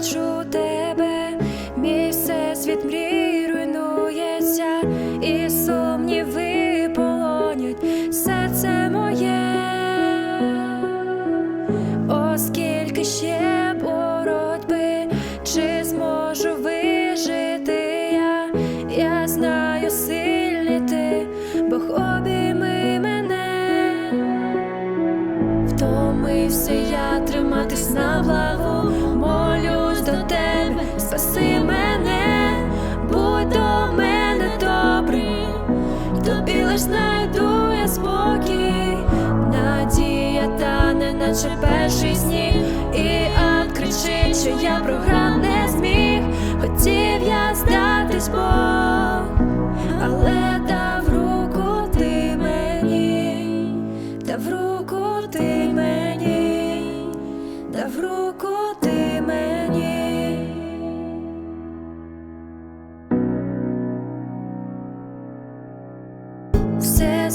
Бачу тебе, мій всесвіт мрій руйнується, і сумніви полонять серце моє, оскільки ще боротьби, чи зможу вижити я, я знаю сильний ти, Бог обійми мене. Втомився я триматись на плаву, наче перший сніг, і ад що я програв не зміг, хотів я здатись Бог, але дав руку ти мені, дав руку ти мені, дав руку ти мені. Все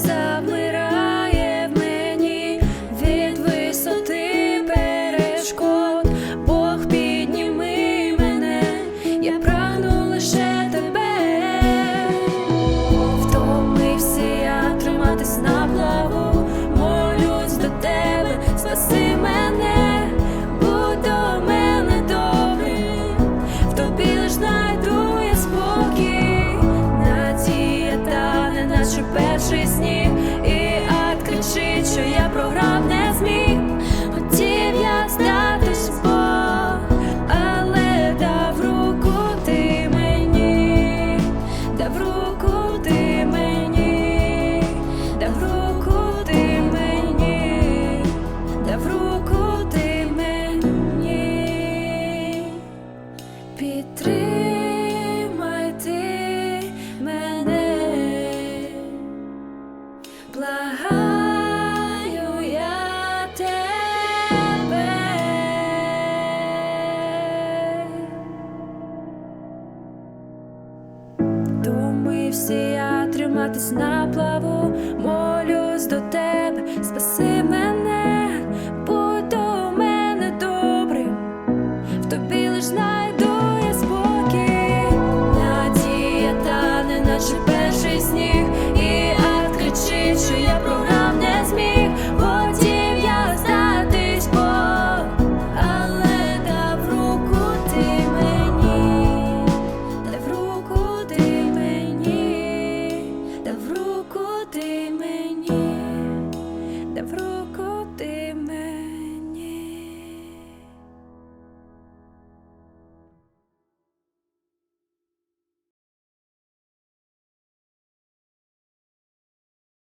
я триматись на плаву, молюсь до тебе, спаси мене, будь до мене добрим, в тобі лиш знайду